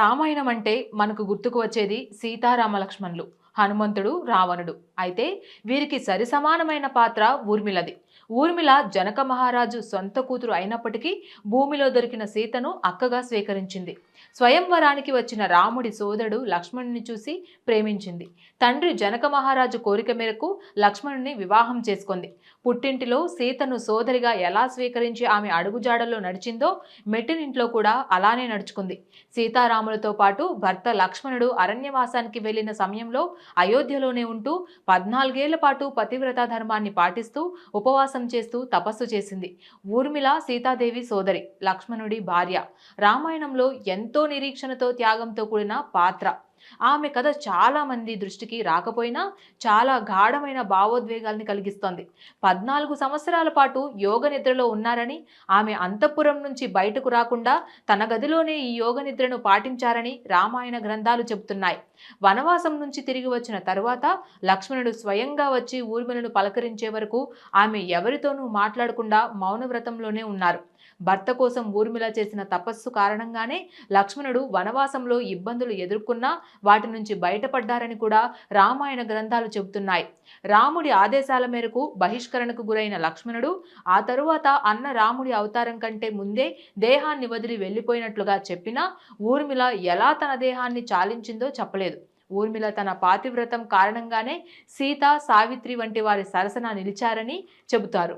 రామాయణం అంటే మనకు గుర్తుకు వచ్చేది సీతారామ లక్ష్మణులు హనుమంతుడు రావణుడు. అయితే వీరికి సరిసమానమైన పాత్ర ఊర్మిళది. ఊర్మిళ జనక మహారాజు సొంత కూతురు అయినప్పటికీ భూమిలో దొరికిన సీతను అక్కగా స్వీకరించింది. స్వయంవరానికి వచ్చిన రాముడి సోదరుడు లక్ష్మణుని చూసి ప్రేమించింది. తండ్రి జనక మహారాజు కోరిక మేరకు లక్ష్మణుని వివాహం చేసుకుంది. పుట్టింటిలో సీతను సోదరిగా ఎలా స్వీకరించి ఆమె అడుగుజాడల్లో నడిచిందో మెట్టినింట్లో కూడా అలానే నడుచుకుంది. సీతారాములతో పాటు భర్త లక్ష్మణుడు అరణ్యవాసానికి వెళ్ళిన సమయంలో అయోధ్యలోనే ఉంటూ పద్నాలుగేళ్ళ పాటు పతివ్రత ధర్మాన్ని పాటిస్తూ ఉపవాసం చేస్తూ తపస్సు చేసింది. ఊర్మిళ సీతాదేవి సోదరి లక్ష్మణుడి భార్య. రామాయణంలో ఎంత నిరీక్షణతో త్యాగంతో కూడిన పాత్ర. ఆమె కథ చాలామంది దృష్టికి రాకపోయినా చాలా గాఢమైన భావోద్వేగాల్ని కలిగిస్తోంది. పద్నాలుగు సంవత్సరాల పాటు యోగ నిద్రలో ఉన్నారని ఆమె అంతఃపురం నుంచి బయటకు రాకుండా తన గదిలోనే ఈ యోగ నిద్రను పాటించారని రామాయణ గ్రంథాలు చెబుతున్నాయి. వనవాసం నుంచి తిరిగి వచ్చిన తరువాత లక్ష్మణుడు స్వయంగా వచ్చి ఊర్మిలను పలకరించే వరకు ఆమె ఎవరితోనూ మాట్లాడకుండా మౌనవ్రతంలోనే ఉన్నారు. భర్త కోసం ఊర్మిళ చేసిన తపస్సు కారణంగానే లక్ష్మణుడు వనవాసంలో ఇబ్బందులు ఎదుర్కొన్నా వాటి నుంచి బయటపడ్డారని కూడా రామాయణ గ్రంథాలు చెబుతున్నాయి. రాముడి ఆదేశాల మేరకు బహిష్కరణకు గురైన లక్ష్మణుడు ఆ తరువాత అన్న రాముడి అవతారం కంటే ముందే దేహాన్ని వదిలి వెళ్ళిపోయినట్లుగా చెప్పినా ఊర్మిళ ఎలా తన దేహాన్ని చాలించిందో చెప్పలేదు. ఊర్మిళ తన పాతివ్రతం కారణంగానే సీత సావిత్రి వంటి వారి సరసన నిలిచారని చెబుతారు.